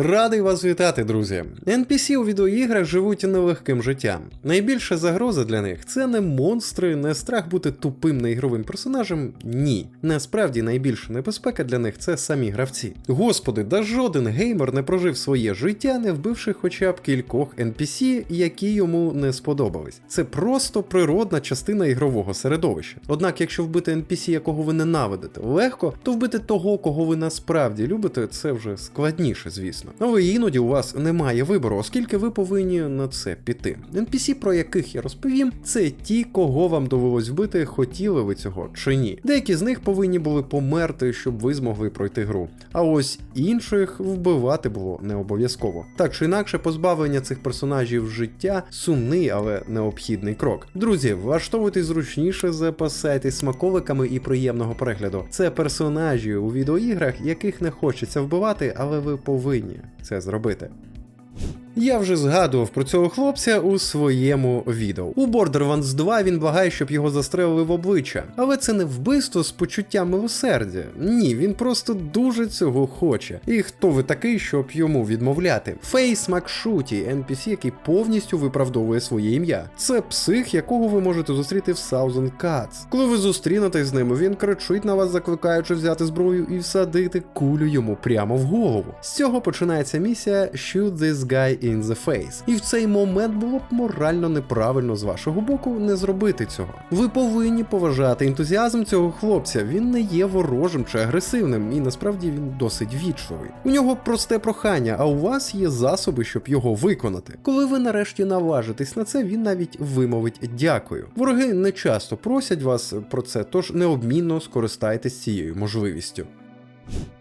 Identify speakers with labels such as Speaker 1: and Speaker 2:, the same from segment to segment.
Speaker 1: Радий вас вітати, друзі. NPC у відеоіграх живуть нелегким життям. Найбільша загроза для них це не монстри, не страх бути тупим неігровим персонажем. Ні. Насправді найбільша небезпека для них це самі гравці. Господи, да жоден геймер не прожив своє життя, не вбивши хоча б кількох NPC, які йому не сподобались. Це просто природна частина ігрового середовища. Однак, якщо вбити NPC, якого ви ненавидите, легко, то вбити того, кого ви насправді любите, це вже складніше, звісно. Але іноді у вас немає вибору, оскільки ви повинні на це піти. NPC, про яких я розповім, це ті, кого вам довелось вбити, хотіли ви цього чи ні. Деякі з них повинні були померти, щоб ви змогли пройти гру. А ось інших вбивати було не обов'язково. Так чи інакше, позбавлення цих персонажів життя сумний, але необхідний крок. Друзі, влаштовуйтесь зручніше, запасайтесь смаковиками і приємного перегляду. Це персонажі у відеоіграх, яких не хочеться вбивати, але ви повинні це зробити. Я вже згадував про цього хлопця у своєму відео. У Borderlands 2 він благає, щоб його застрелили в обличчя. Але це не вбивство з почуттям милосердя. Ні, він просто дуже цього хоче. І хто ви такий, щоб йому відмовляти? Фейс Макшуті, NPC, який повністю виправдовує своє ім'я. Це псих, якого ви можете зустріти в Thousand Cuts. Коли ви зустрінетесь з ним, він кричить на вас, закликаючи взяти зброю і всадити кулю йому прямо в голову. З цього починається місія Shoot this guy in the face. І в цей момент було б морально неправильно з вашого боку не зробити цього. Ви повинні поважати ентузіазм цього хлопця. Він не є ворожим чи агресивним, і насправді він досить вічливий. У нього просте прохання, а у вас є засоби, щоб його виконати. Коли ви нарешті наважитесь на це, він навіть вимовить дякую. Вороги не часто просять вас про це, тож необмінно скористайтесь цією можливістю.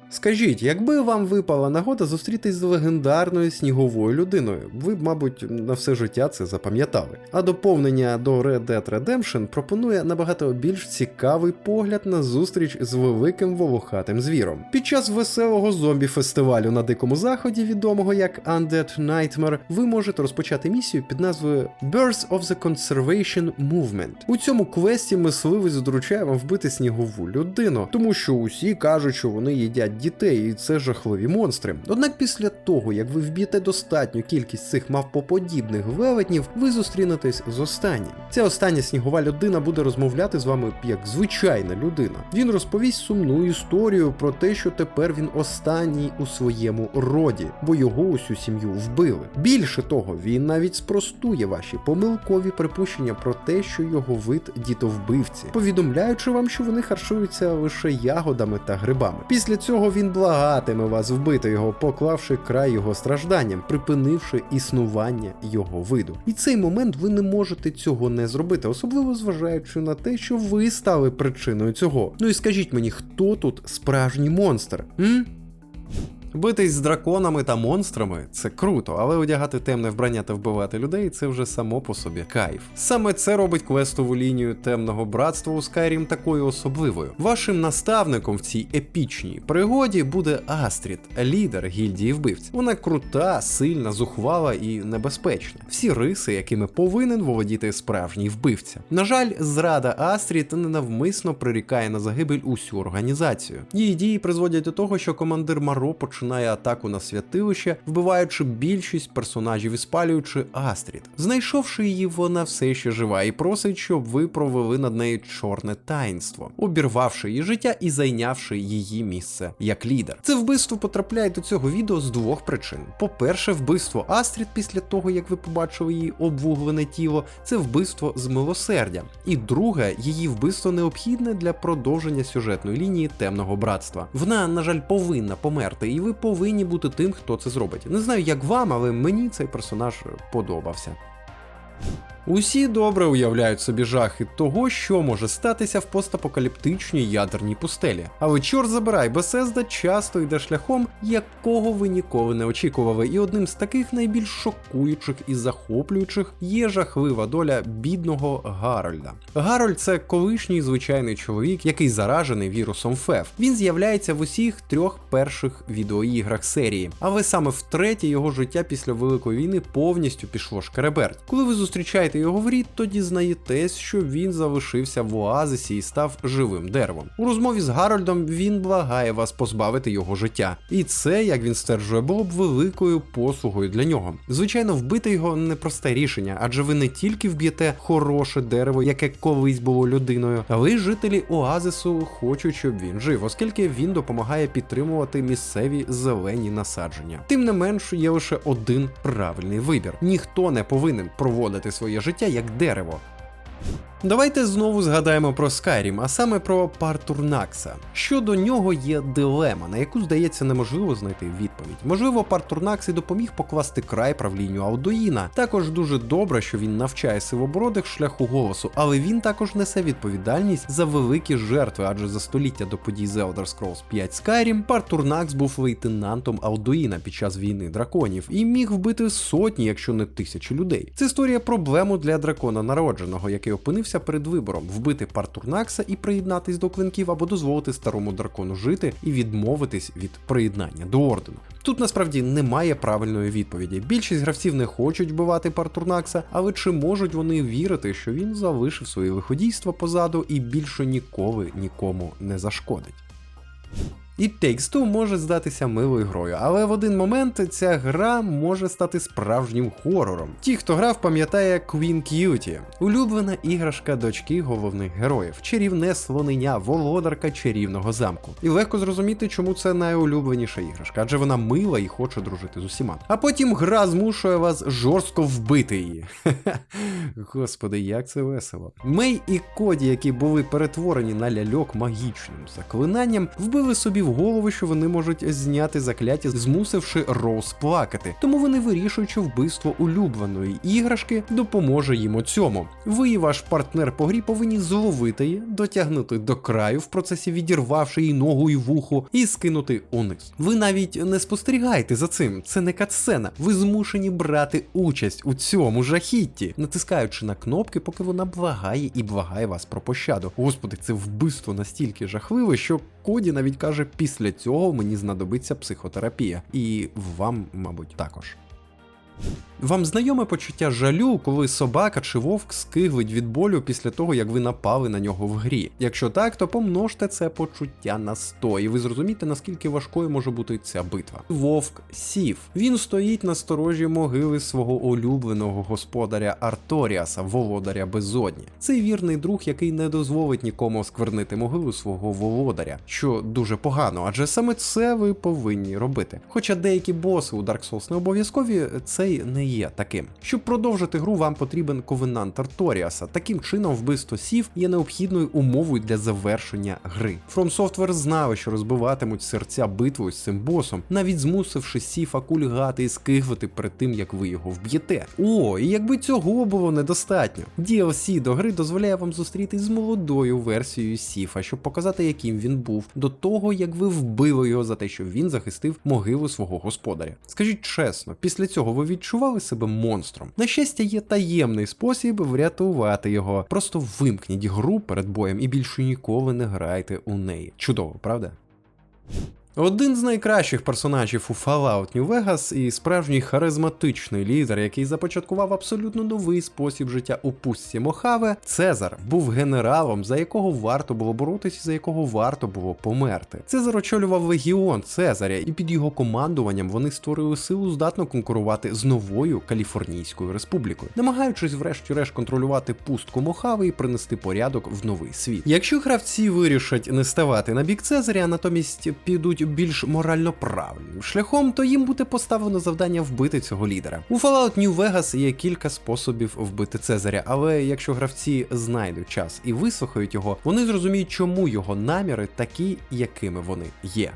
Speaker 1: Скажіть, якби вам випала нагода зустрітись з легендарною сніговою людиною, ви б, мабуть, на все життя це запам'ятали. А доповнення до Red Dead Redemption пропонує набагато більш цікавий погляд на зустріч з великим волохатим звіром. Під час веселого зомбі-фестивалю на дикому заході, відомого як Undead Nightmare, ви можете розпочати місію під назвою Birth of the Conservation Movement. У цьому квесті мисливець доручає вам вбити снігову людину, тому що усі кажуть, що вони їдять дітей, і це жахливі монстри. Однак після того, як ви вб'єте достатню кількість цих мавпоподібних велетнів, ви зустрінетесь з останнім. Ця остання снігова людина буде розмовляти з вами як звичайна людина. Він розповість сумну історію про те, що тепер він останній у своєму роді, бо його усю сім'ю вбили. Більше того, він навіть спростує ваші помилкові припущення про те, що його вид дітовбивці, повідомляючи вам, що вони харчуються лише ягодами та грибами. Після цього він благатиме вас вбити його, поклавши край його стражданням, припинивши існування його виду. І цей момент ви не можете цього не зробити, особливо зважаючи на те, що ви стали причиною цього. Ну і скажіть мені, хто тут справжній монстр? М? Битись з драконами та монстрами це круто, але одягати темне вбрання та вбивати людей це вже само по собі кайф. Саме це робить квестову лінію темного братства у Skyrim такою особливою. Вашим наставником в цій епічній пригоді буде Астрід, лідер гільдії вбивць. Вона крута, сильна, зухвала і небезпечна. Всі риси, якими повинен володіти справжній вбивця. На жаль, зрада Астрід ненавмисно прирікає на загибель усю організацію. Її дії призводять до того, що командир Маро починає атаку на святилище, вбиваючи більшість персонажів і спалюючи Астрід. Знайшовши її, вона все ще жива і просить, щоб ви провели над нею чорне таїнство, обірвавши її життя і зайнявши її місце як лідер. Це вбивство потрапляє до цього відео з двох причин: по-перше, вбивство Астрід після того, як ви побачили її обвуглене тіло, це вбивство з милосердя. І друге, її вбивство необхідне для продовження сюжетної лінії темного братства. Вона, на жаль, повинна померти, і ви повинні бути тим, хто це зробить. Не знаю, як вам, але мені цей персонаж подобався. Усі добре уявляють собі жахи того, що може статися в постапокаліптичній ядерній пустелі. Але чор забирай, Bethesda часто йде шляхом, якого ви ніколи не очікували, і одним з таких найбільш шокуючих і захоплюючих є жахлива доля бідного Гарольда. Гарольд це колишній звичайний чоловік, який заражений вірусом ФЕФ. Він з'являється в усіх трьох перших відеоіграх серії, але саме втретє його життя після Великої війни повністю пішло шкереберть. Коли ви зустрічаєте вбити його в рід, то дізнаєтесь, що він залишився в оазисі і став живим деревом. У розмові з Гарольдом він благає вас позбавити його життя. І це, як він стверджує, було б великою послугою для нього. Звичайно, вбити його непросте рішення, адже ви не тільки вб'єте хороше дерево, яке колись було людиною, але й жителі оазису хочуть, щоб він жив, оскільки він допомагає підтримувати місцеві зелені насадження. Тим не менш, є лише один правильний вибір: ніхто не повинен проводити своє життя як дерево. Давайте знову згадаємо про Skyrim, а саме про Партурнакса. Щодо нього є дилема, на яку здається неможливо знайти відповідь. Можливо, Партурнакс і допоміг покласти край правлінню Аудуїна. Також дуже добре, що він навчає сивобородих шляху голосу, але він також несе відповідальність за великі жертви, адже за століття до подій The Elder Scrolls 5 Skyrim Партурнакс був лейтенантом Аудуїна під час війни драконів і міг вбити сотні, якщо не тисячі людей. Це створює проблему для дракона народженого, який опинився перед вибором вбити Партурнакса і приєднатись до клинків, або дозволити старому дракону жити і відмовитись від приєднання до ордену. Тут насправді немає правильної відповіді. Більшість гравців не хочуть вбивати Партурнакса, але чи можуть вони вірити, що він залишив своє лиходійство позаду і більше ніколи нікому не зашкодить? І Takes Two може здатися милою грою, але в один момент ця гра може стати справжнім хорором. Ті, хто грав, пам'ятає Queen Cutie, улюблена іграшка дочки головних героїв, чарівне слонення, володарка чарівного замку. І легко зрозуміти, чому це найулюбленіша іграшка, адже вона мила і хоче дружити з усіма. А потім гра змушує вас жорстко вбити її. Господи, як це весело. Мей і Коді, які були перетворені на ляльок магічним заклинанням, вбили собі в голову, що вони можуть зняти закляття, змусивши Роуз плакати. Тому вони вирішують, що вбивство улюбленої іграшки допоможе їм у цьому. Ви і ваш партнер по грі повинні зловити її, дотягнути до краю, в процесі відірвавши їй ногу і вухо, і скинути униз. Ви навіть не спостерігаєте за цим, це не катсцена. Ви змушені брати участь у цьому жахітті, натискаючи на кнопки, поки вона благає і благає вас про пощаду. Господи, це вбивство настільки жахливе, що Коді навіть каже, після цього мені знадобиться психотерапія. І вам, мабуть, також. Вам знайоме почуття жалю, коли собака чи вовк скиглить від болю після того, як ви напали на нього в грі. Якщо так, то помножте це почуття на 100, і ви зрозумієте, наскільки важкою може бути ця битва. Вовк сів. Він стоїть на сторожі могили свого улюбленого господаря Арторіаса, володаря безодні. Цей вірний друг, який не дозволить нікому осквернити могилу свого володаря, що дуже погано, адже саме це ви повинні робити. Хоча деякі боси у Dark Souls не обов'язкові, цей не є таким. Щоб продовжити гру, вам потрібен ковенант Арторіаса. Таким чином, вбивство сів є необхідною умовою для завершення гри. From Software знали, що розбиватимуть серця битвою з цим босом, навіть змусивши сіфа кульгати і скигвати перед тим, як ви його вб'єте. О, і якби цього було недостатньо. DLC до гри дозволяє вам зустрітись з молодою версією Сіфа, щоб показати, яким він був, до того як ви вбили його за те, що він захистив могилу свого господаря. Скажіть чесно, після цього ви відчували себе монстром. На щастя, є таємний спосіб врятувати його. Просто вимкніть гру перед боєм і більше ніколи не грайте у неї. Чудово, правда? Один з найкращих персонажів у Fallout New Vegas і справжній харизматичний лідер, який започаткував абсолютно новий спосіб життя у пустці Мохаве, Цезар був генералом, за якого варто було боротися, за якого варто було померти. Цезар очолював легіон Цезаря, і під його командуванням вони створили силу здатну конкурувати з новою Каліфорнійською республікою, намагаючись, врешті-решт, контролювати пустку Мохави і принести порядок в новий світ. Якщо гравці вирішать не ставати на бік Цезаря, натомість підуть більш морально правильним шляхом, то їм буде поставлено завдання вбити цього лідера. У Fallout New Vegas є кілька способів вбити Цезаря, але якщо гравці знайдуть час і вислухають його, вони зрозуміють, чому його наміри такі, якими вони є.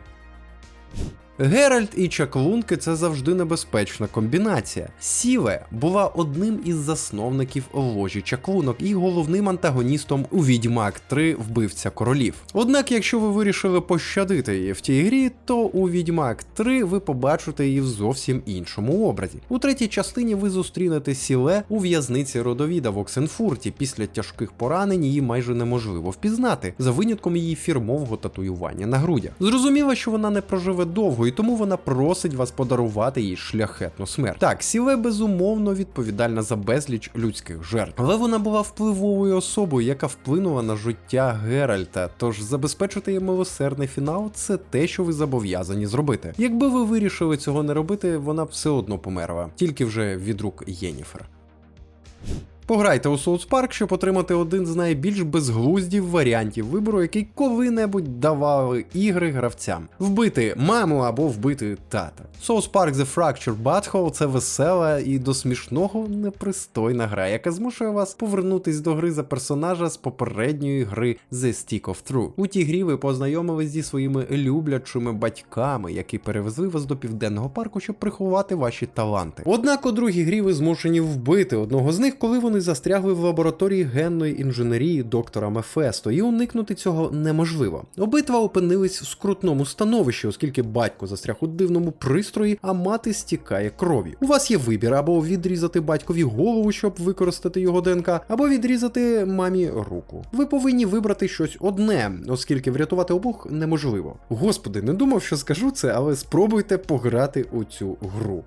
Speaker 1: Геральт і чаклунки це завжди небезпечна комбінація. Сіве була одним із засновників ложі чаклунок і головним антагоністом у Відьмак 3 вбивця королів. Однак, якщо ви вирішили пощадити її в тій грі, то у Відьмак 3 ви побачите її в зовсім іншому образі. У третій частині ви зустрінете сіле у в'язниці родовіда в Оксенфурті. Після тяжких поранень її майже неможливо впізнати, за винятком її фірмового татуювання на грудях. Зрозуміло, що вона не проживе довго і тому вона просить вас подарувати їй шляхетну смерть. Так, Сіве безумовно відповідальна за безліч людських жертв, але вона була впливовою особою, яка вплинула на життя Геральта. Тож забезпечити їй милосердний фінал це те, що ви зобов'язані зробити. Якби ви вирішили цього не робити, вона все одно померла, тільки вже від рук Єніфер. Пограйте у Souls Park, щоб отримати один з найбільш безглуздів варіантів вибору, який коли-небудь давали ігри гравцям: вбити маму або вбити тата. Souls Park The Fractured Butthole – це весела і до смішного непристойна гра, яка змушує вас повернутись до гри за персонажа з попередньої гри The Stick of True. У тій грі ви познайомились зі своїми люблячими батьками, які перевезли вас до південного парку, щоб приховати ваші таланти. Однак у другій грі ви змушені вбити одного з них, коли вони застрягли в лабораторії генної інженерії доктора Мефесто, і уникнути цього неможливо. Обидва опинились в скрутному становищі, оскільки батько застряг у дивному пристрої, а мати стікає кров'ю. У вас є вибір або відрізати батькові голову, щоб використати його ДНК, або відрізати мамі руку. Ви повинні вибрати щось одне, оскільки врятувати обох неможливо. Господи, не думав, що скажу це, але спробуйте пограти у цю гру.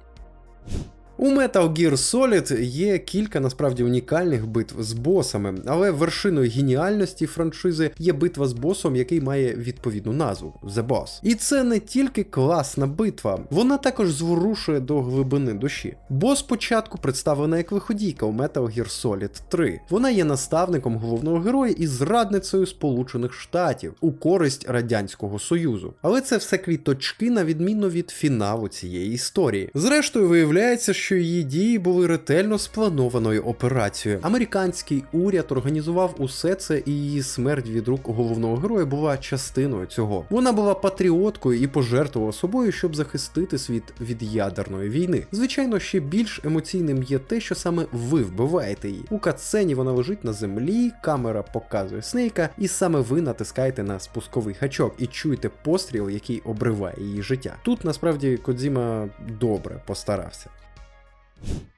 Speaker 1: У Metal Gear Solid є кілька насправді унікальних битв з босами, але вершиною геніальності франшизи є битва з босом, який має відповідну назву The Boss. І це не тільки класна битва, вона також зворушує до глибини душі. Бос спочатку представлена як виходійка у Metal Gear Solid 3. Вона є наставником головного героя і зрадницею Сполучених Штатів у користь Радянського Союзу. Але це все квіточки на відміну від фіналу цієї історії. Зрештою, виявляється, що її дії були ретельно спланованою операцією. Американський уряд організував усе це, і її смерть від рук головного героя була частиною цього. Вона була патріоткою і пожертвувала собою, щоб захистити світ від ядерної війни. Звичайно, ще більш емоційним є те, що саме ви вбиваєте її. У катсцені вона лежить на землі, камера показує Снейка, і саме ви натискаєте на спусковий хачок і чуєте постріл, який обриває її життя. Тут насправді Кодзіма добре постарався.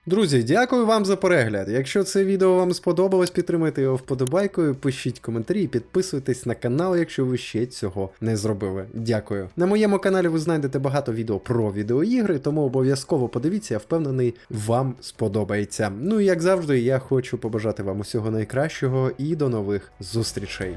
Speaker 1: Друзі, дякую вам за перегляд. Якщо це відео вам сподобалось, підтримайте його вподобайкою, пишіть коментарі і підписуйтесь на канал, якщо ви ще цього не зробили. Дякую. На моєму каналі ви знайдете багато відео про відеоігри, тому обов'язково подивіться, я впевнений, вам сподобається. Ну і як завжди, я хочу побажати вам усього найкращого і до нових зустрічей.